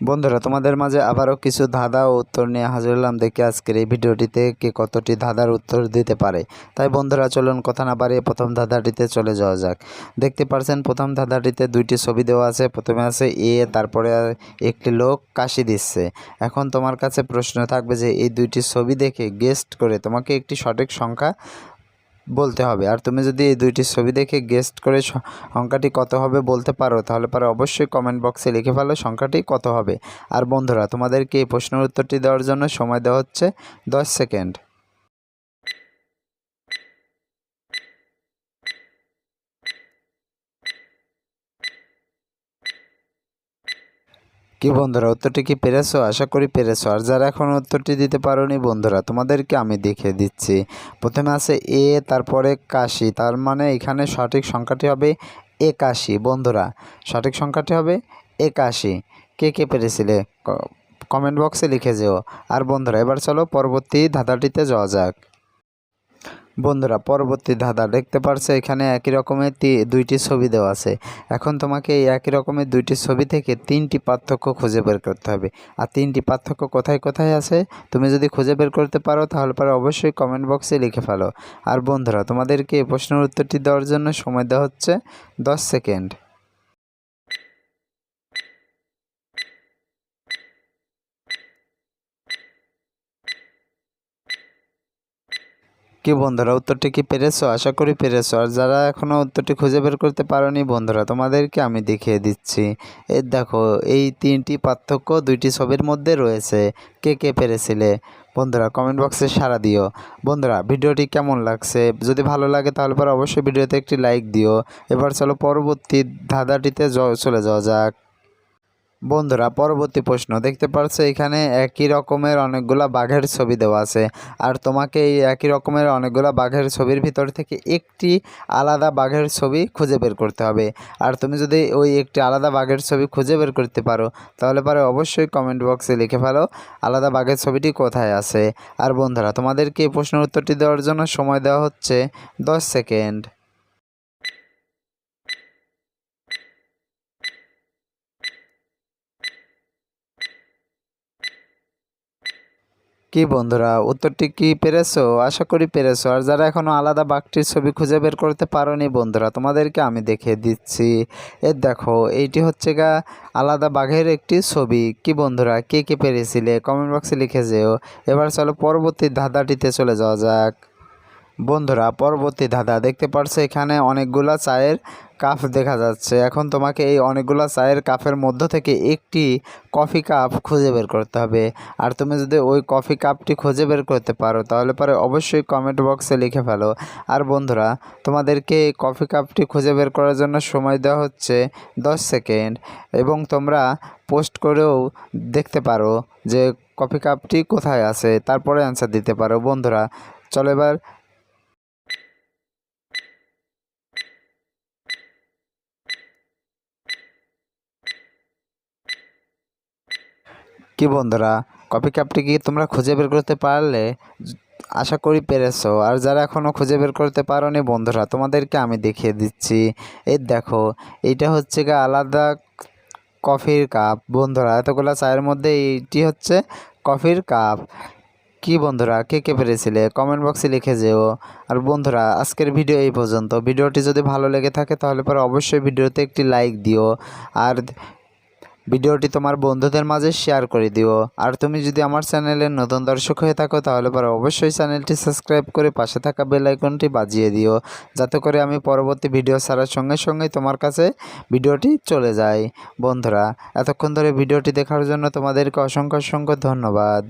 বন্ধুরা, তোমাদের মাঝে আবারও কিছু ধাঁধা ও উত্তর নিয়ে হাজির হলাম। দেখে আজকের এই ভিডিওটিতে কে কতটি ধাঁধার উত্তর দিতে পারে। তাই বন্ধুরা, চলুন কথা না বাড়িয়ে প্রথম ধাঁধাটিতে চলে যাওয়া যাক। দেখতে পারছেন, প্রথম ধাঁধাটিতে দুইটি ছবি দেওয়া আছে। প্রথমে আছে এ, তারপরে একটি লোক কাশি দিচ্ছে। এখন তোমার কাছে প্রশ্ন থাকবে যে, এই দুইটি ছবি দেখে গেস্ট করে তোমাকে একটি সঠিক সংখ্যা বলতে হবে। আর তুমি যদি এই দুইটি ছবি দেখে গেস্ট করে সংখ্যাটি কত হবে বলতে পারো, তাহলে পরে অবশ্যই কমেন্ট বক্সে লিখে ফেলো সংখ্যাটি কত হবে। আর বন্ধুরা, তোমাদেরকে এই প্রশ্নের উত্তরটি দেওয়ার জন্য সময় দেওয়া হচ্ছে দশ সেকেন্ড কি বন্ধুরা, উত্তরটি কি পেরেছ? আশা করি পেরেছ। আর যারা এখন উত্তরটি দিতে পারোনি বন্ধুরা, তোমাদেরকে আমি দেখিয়ে দিচ্ছি। প্রথমে আছে এ, তারপরে কাশি। তার মানে এখানে সঠিক সংখ্যাটি হবে একাশি। বন্ধুরা, সঠিক সংখ্যাটি হবে একাশি। কে কে পেরেছিলে? কমেন্ট বক্সে লিখে যেও। আর বন্ধুরা, এবার চলো পরবর্তী ধাঁধাটিতে যাওয়া যাক। বন্ধুরা, পরবর্তী ধাঁধা দেখতে পারছ, এখানে একই রকমের দুইটি ছবি দেওয়া আছে। এখন তোমাকে এই একই রকমের দুইটি ছবি থেকে তিনটি পার্থক্য খুঁজে বের করতে হবে। আর তিনটি পার্থক্য কোথায় কোথায় আছে, তুমি যদি খুঁজে বের করতে পারো, তাহলে পরে অবশ্যই কমেন্ট বক্সে লিখে ফেলো। আর বন্ধুরা, তোমাদেরকে প্রশ্নের উত্তরটি দেওয়ার জন্য সময় দেওয়া হচ্ছে দশ সেকেন্ড কি বন্ধুরা উত্তরটি কি পেরেছ? আশা করি পেরেছ। আর যারা এখনও উত্তরটি খুঁজে বের করতে পারোনি বন্ধুরা, তোমাদেরকে আমি দেখিয়ে দিচ্ছি। এই দেখো, এই তিনটি পার্থক্য দুইটি ছবির মধ্যে রয়েছে। কে কে পেরেছিলে? বন্ধুরা কমেন্ট বক্সে সাড়া দিও। বন্ধুরা, ভিডিওটি কেমন লাগছে? যদি ভালো লাগে তাহলে পর অবশ্যই ভিডিওতে একটি লাইক দিও। এবার চলো পরবর্তী ধাঁধাটিতে চলে যাওয়া যাক। বন্ধুরা, পরবর্তী প্রশ্ন। দেখতে পারছ, এখানে একই রকমের অনেকগুলা বাঘের ছবি দেওয়া আছে। আর তোমাকে এই একই রকমের অনেকগুলা বাঘের ছবির ভিতর থেকে একটি আলাদা বাঘের ছবি খুঁজে বের করতে হবে। আর তুমি যদি ওই একটি আলাদা বাঘের ছবি খুঁজে বের করতে পারো, তাহলে পরে অবশ্যই কমেন্ট বক্সে লিখে ফেলো আলাদা বাঘের ছবিটি কোথায় আছে। আর বন্ধুরা, তোমাদেরকে এই প্রশ্নের উত্তরটি দেওয়ার জন্য সময় দেওয়া হচ্ছে দশ সেকেন্ড। কি বন্ধুরা, উত্তরটি কি পেরেছ? আশা করি পেরেছ। আর যারা এখনও আলাদা বাঘটির ছবি খুঁজে বের করতে পারোনি বন্ধুরা, তোমাদেরকে আমি দেখে দিচ্ছি। এর দেখো, এইটি হচ্ছে গা আলাদা বাঘের একটি ছবি। কি বন্ধুরা, কে কে পেরেছিলে? কমেন্ট বক্সে লিখে যেও। এবার চলো পরবর্তী ধাঁধাটিতে চলে যাওয়া যাক। বন্ধুরা, পরবর্তী ধাঁধা দেখতে পারছ, এখানে অনেকগুলা চায়ের কাপ দেখা যাচ্ছে। এখন তোমাকে এই অনেকগুলা চায়ের কাপের মধ্য থেকে একটি কফি কাপ খুঁজে বের করতে হবে। আর তুমি যদি ওই কফি কাপটি খুঁজে বের করতে পারো, তাহলে পরে অবশ্যই কমেন্ট বক্সে লিখে ফেলো। আর বন্ধুরা, তোমাদেরকে এই কফি কাপটি খুঁজে বের করার জন্য সময় দেওয়া হচ্ছে দশ সেকেন্ড। এবং তোমরা পোস্ট করেও দেখতে পারো যে কফি কাপটি কোথায় আছে, তারপরে অ্যান্সার দিতে পারো। বন্ধুরা, চলো এবার কি বন্ধুরা? কপি কাপটি কি তোমরা খুঁজে বের করতে পারলে? আশা করি পেরেছ। আর যারা এখনও খুঁজে বের করতে পারো পারোনি বন্ধুরা, তোমাদেরকে আমি দেখিয়ে দিচ্ছি। এই দেখো, এইটা হচ্ছে গা আলাদা কফির কাপ। বন্ধুরা, এতগুলা চায়ের মধ্যে এইটি হচ্ছে কফির কাপ। কি বন্ধুরা, কে কে পেরেছিলে? কমেন্ট বক্সে লিখে যেও। আর বন্ধুরা, আজকের ভিডিও এই পর্যন্ত। ভিডিওটি যদি ভালো লেগে থাকে তাহলে পরে অবশ্যই ভিডিওতে একটি লাইক দিও। আর ভিডিওটি তোমার বন্ধুদের মাঝে শেয়ার করে দিও। আর তুমি যদি আমার চ্যানেলের নতুন দর্শক হয়ে থাকো, তাহলে পরে অবশ্যই চ্যানেলটি সাবস্ক্রাইব করে পাশে থাকা বেল আইকনটি বাজিয়ে দিও, যাতে করে আমি পরবর্তী ভিডিও ছাড়ার সঙ্গে সঙ্গে তোমার কাছে ভিডিওটি চলে যায়। বন্ধুরা, এতক্ষণ ধরে ভিডিওটি দেখার জন্য তোমাদেরকে অসংখ্য অসংখ্য ধন্যবাদ।